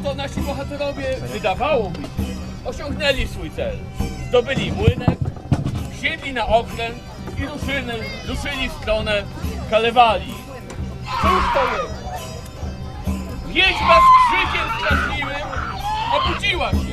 oto nasi bohaterowie, wydawałoby się, osiągnęli swój cel. Zdobyli młynek, wsiedli na okręt i ruszyli, ruszyli w stronę Kalewali. Cóż to jest? Wiedźma z krzykiem straszliwym obudziła się.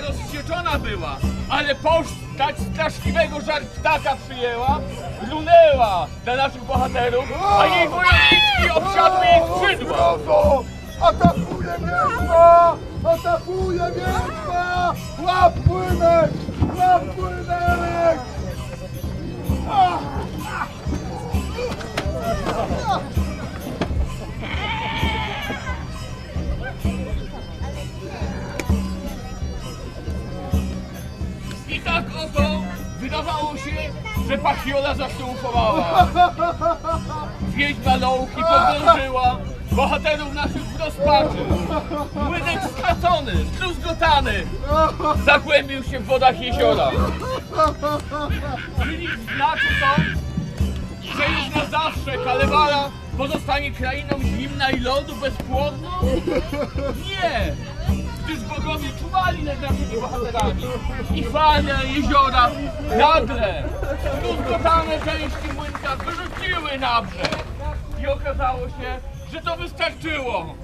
Rozwścieczona była, ale postać straszliwego żar ptaka przyjęła, runęła na naszych bohaterów, a jej wojowniczki obsiadły jej skrzydła. Atakuje wiedźma! Atakuje wiedźma! Łap płynek! Łap płynek! Tak oto wydawało się, że Pachiola zatriumfowała. Wiedźma Louki pogrążyła bohaterów naszych w rozpaczy. Młynek stracony, zdruzgotany, zagłębił się w wodach jeziora. Czyli znaczy to, że już na zawsze Kalewara pozostanie krainą zimna i lodu bezpłodną? Nie! Gdyż bogowie czuwali nad naszymi bohaterami i fale jeziora nagle zdruzgotane części młynka wyrzuciły na brzeg. I okazało się, że to wystarczyło,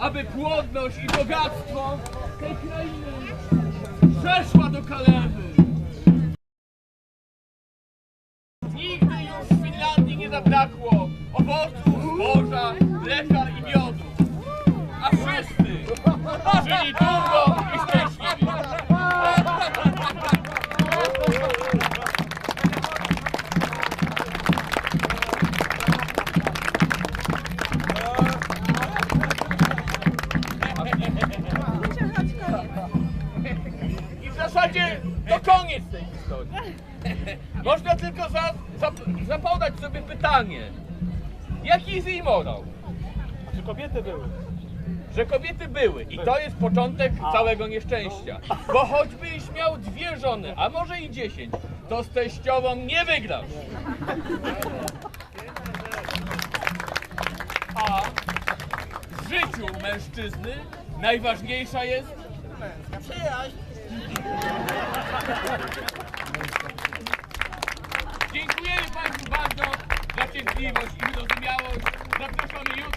aby płodność i bogactwo tej krainy przeszła do Kalewy. Nigdy już w Finlandii nie zabrakło owoców, zboża, mleka i miodu. A wszyscy żyli długo i. I w zasadzie to koniec tej historii. Można tylko za, za, zapodać sobie pytanie. Jaki jest jej morał? Czy kobiety były? Że kobiety były i to jest początek całego nieszczęścia. Bo choćbyś miał dwie żony, a może i dziesięć, to z teściową nie wygrasz. A w życiu mężczyzny najważniejsza jest Przyjaźń! Dziękujemy Państwu bardzo za cierpliwość i wyrozumiałość. Zapraszamy jutro.